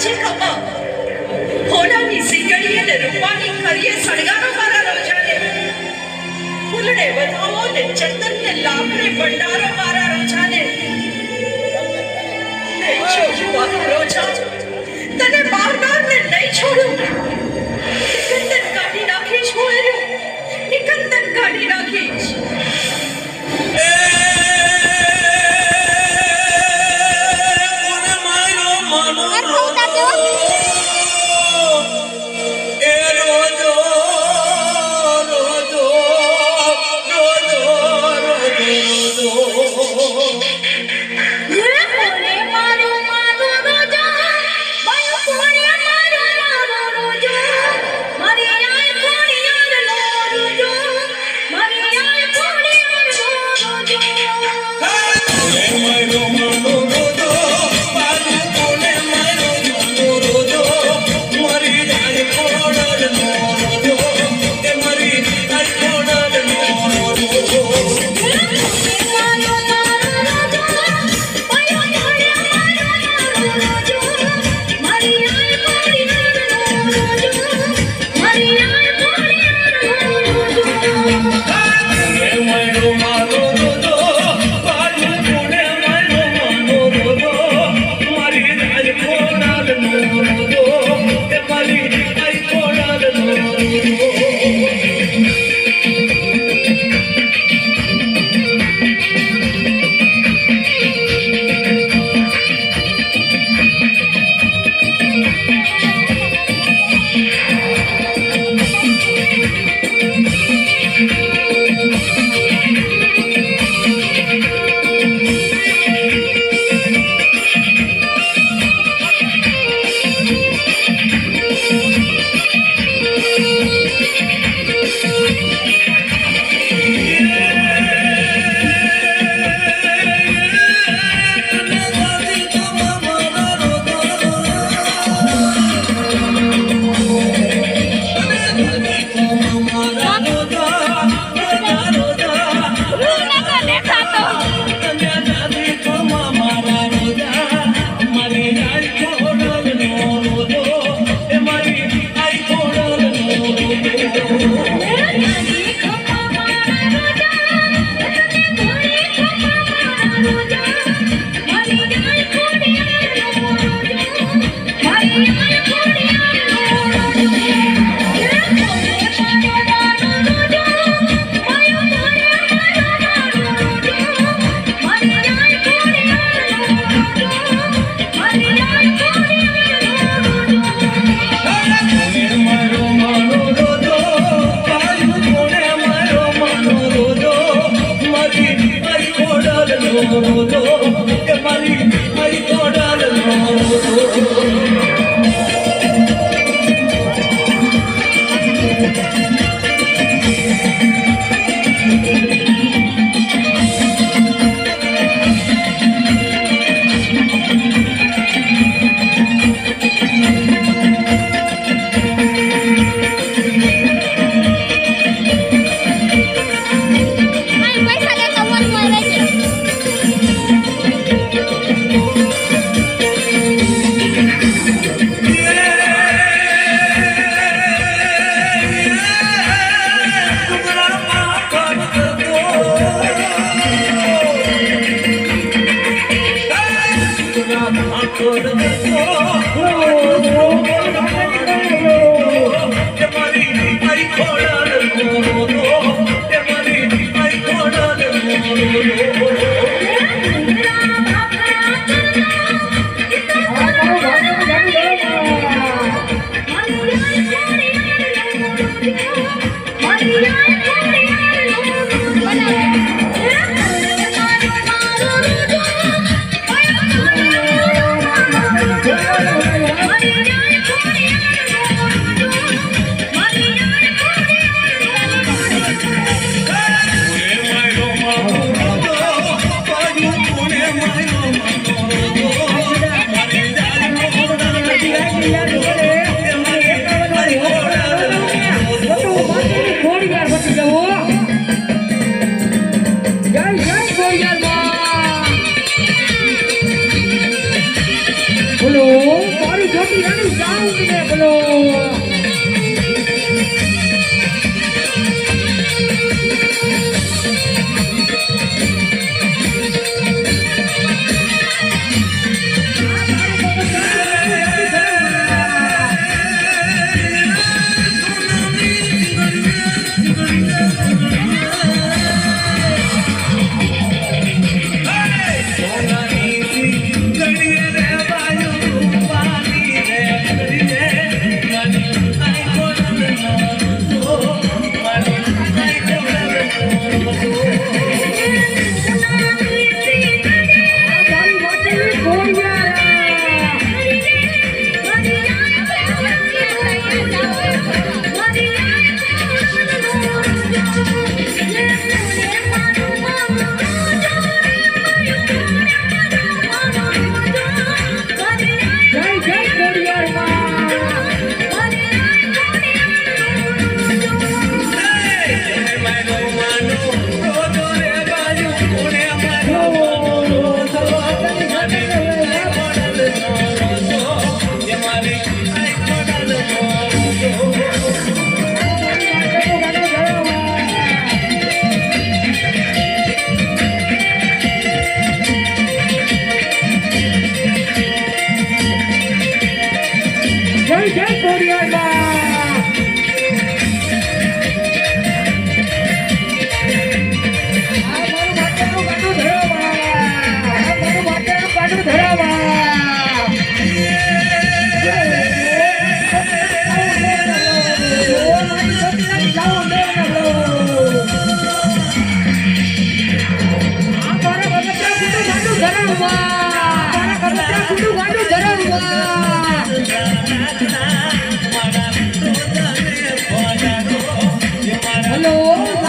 આજે ખમા હોનાની સીંગડી અને રૂપાની કરીએ સળગાનો મારા રોજાને ફૂલડે વધાવો ને ચંદન ને લાકડે ભંડારો મારા રોજાને રોજા 哦我的命。Very good, 48 miles. Hello.